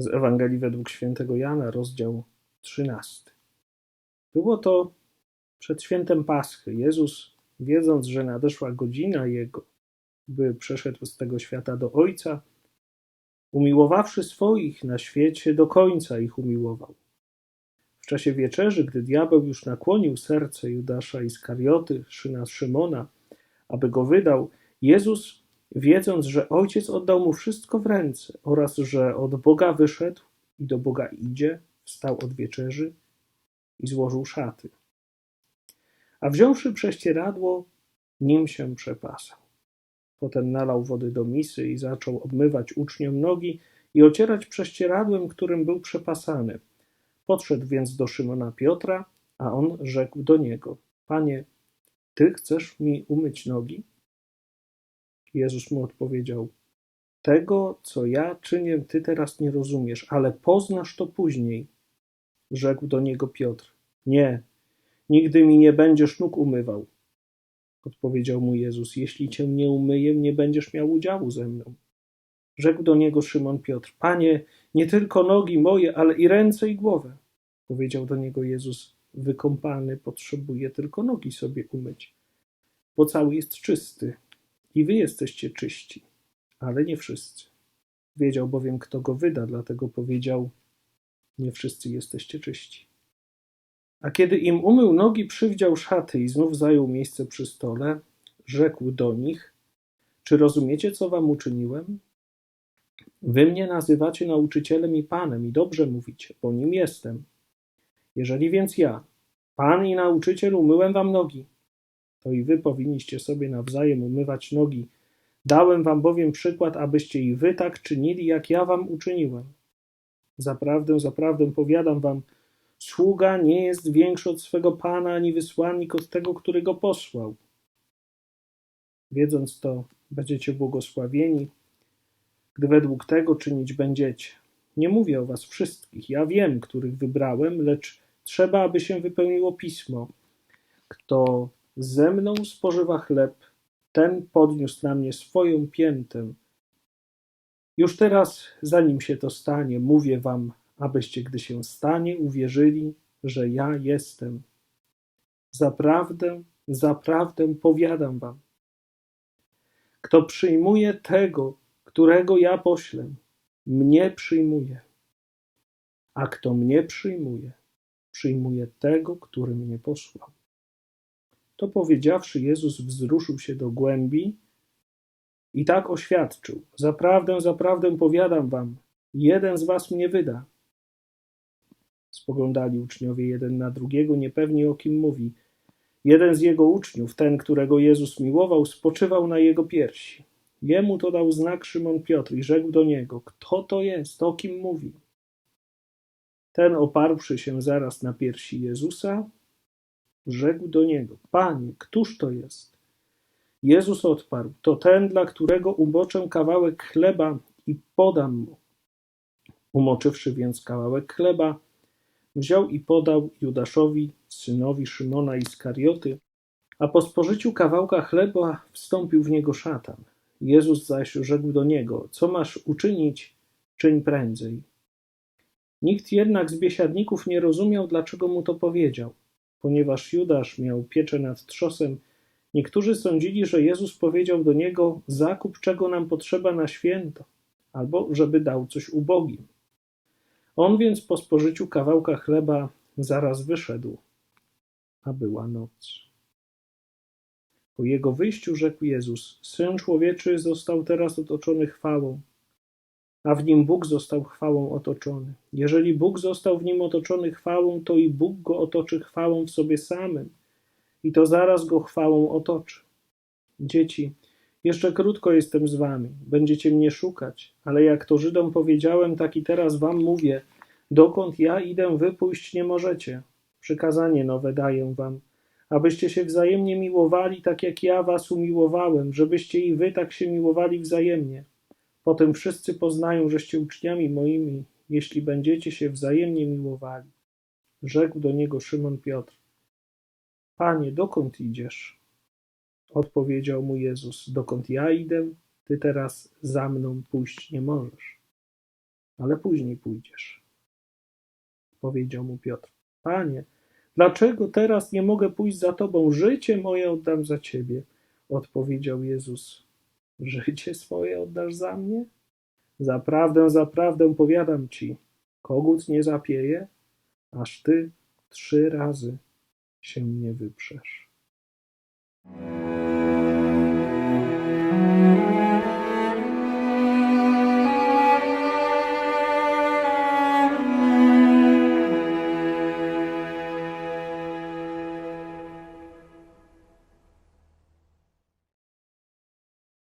z Ewangelii według świętego Jana, rozdział 13. Było to przed świętem Paschy. Jezus, wiedząc, że nadeszła godzina Jego, by przeszedł z tego świata do Ojca, umiłowawszy swoich na świecie, do końca ich umiłował. W czasie wieczerzy, gdy diabeł już nakłonił serce Judasza Iskarioty, syna Szymona, aby go wydał, Jezus, wiedząc, że Ojciec oddał mu wszystko w ręce oraz że od Boga wyszedł i do Boga idzie, wstał od wieczerzy i złożył szaty. A wziąwszy prześcieradło, nim się przepasał. Potem nalał wody do misy i zaczął obmywać uczniom nogi i ocierać prześcieradłem, którym był przepasany. Podszedł więc do Szymona Piotra, a on rzekł do niego: Panie, ty chcesz mi umyć nogi? Jezus mu odpowiedział: Tego, co ja czynię, ty teraz nie rozumiesz, ale poznasz to później. Rzekł do niego Piotr: Nie, nigdy mi nie będziesz nóg umywał. Odpowiedział mu Jezus: Jeśli cię nie umyję, nie będziesz miał udziału ze mną. Rzekł do niego Szymon Piotr: Panie, nie tylko nogi moje, ale i ręce i głowę. Powiedział do niego Jezus: Wykąpany potrzebuje tylko nogi sobie umyć, bo cały jest czysty i wy jesteście czyści, ale nie wszyscy. Wiedział bowiem, kto go wyda, dlatego powiedział: Nie wszyscy jesteście czyści. A kiedy im umył nogi, przywdział szaty i znów zajął miejsce przy stole, rzekł do nich: Czy rozumiecie, co wam uczyniłem? Wy mnie nazywacie nauczycielem i panem, i dobrze mówicie, bo nim jestem. Jeżeli więc ja, pan i nauczyciel, umyłem wam nogi, to i wy powinniście sobie nawzajem umywać nogi. Dałem wam bowiem przykład, abyście i wy tak czynili, jak ja wam uczyniłem. Zaprawdę, zaprawdę powiadam wam, sługa nie jest większy od swego pana, ani wysłannik od tego, który go posłał. Wiedząc to, będziecie błogosławieni, gdy według tego czynić będziecie. Nie mówię o was wszystkich, ja wiem, których wybrałem, lecz trzeba, aby się wypełniło pismo. Kto ze mną spożywa chleb, ten podniósł na mnie swoją piętę. Już teraz, zanim się to stanie, mówię wam, abyście, gdy się stanie, uwierzyli, że ja jestem. Zaprawdę, zaprawdę powiadam wam. Kto przyjmuje tego, którego ja poślę, mnie przyjmuje. A kto mnie przyjmuje, przyjmuje tego, który mnie posłał. To powiedziawszy, Jezus wzruszył się do głębi i tak oświadczył: Zaprawdę, zaprawdę powiadam wam, jeden z was mnie wyda. Spoglądali uczniowie jeden na drugiego, niepewni o kim mówi. Jeden z jego uczniów, ten, którego Jezus miłował, spoczywał na jego piersi. Jemu to dał znak Szymon Piotr i rzekł do niego: Kto to jest? O kim mówi? Ten, oparłszy się zaraz na piersi Jezusa, rzekł do niego: Panie, któż to jest? Jezus odparł: To ten, dla którego umoczę kawałek chleba i podam mu. Umoczywszy więc kawałek chleba, wziął i podał Judaszowi, synowi Szymona Iskarioty, a po spożyciu kawałka chleba wstąpił w niego szatan. Jezus zaś rzekł do niego: Co masz uczynić, czyń prędzej. Nikt jednak z biesiadników nie rozumiał, dlaczego mu to powiedział. Ponieważ Judasz miał pieczę nad trzosem, niektórzy sądzili, że Jezus powiedział do niego: Zakup czego nam potrzeba na święto, albo żeby dał coś ubogim. On więc po spożyciu kawałka chleba zaraz wyszedł, a była noc. Po jego wyjściu rzekł Jezus: Syn człowieczy został teraz otoczony chwałą, a w nim Bóg został chwałą otoczony. Jeżeli Bóg został w nim otoczony chwałą, to i Bóg go otoczy chwałą w sobie samym, i to zaraz go chwałą otoczy. Dzieci, jeszcze krótko jestem z wami, będziecie mnie szukać, ale jak to Żydom powiedziałem, tak i teraz wam mówię: dokąd ja idę, wy pójść nie możecie. Przykazanie nowe daję wam abyście się wzajemnie miłowali, tak jak ja was umiłowałem, żebyście i wy tak się miłowali wzajemnie. Potem wszyscy poznają, żeście uczniami moimi, jeśli będziecie się wzajemnie miłowali. Rzekł do niego Szymon Piotr. Panie, dokąd idziesz? Odpowiedział mu Jezus, dokąd ja idę, ty teraz za mną pójść nie możesz. ale później pójdziesz. Powiedział mu Piotr: Panie, dlaczego teraz nie mogę pójść za tobą? Życie moje oddam za ciebie. Odpowiedział Jezus: Życie swoje oddasz za mnie? Zaprawdę, zaprawdę powiadam ci, kogut nie zapieje, aż ty trzy razy się nie wyprzesz.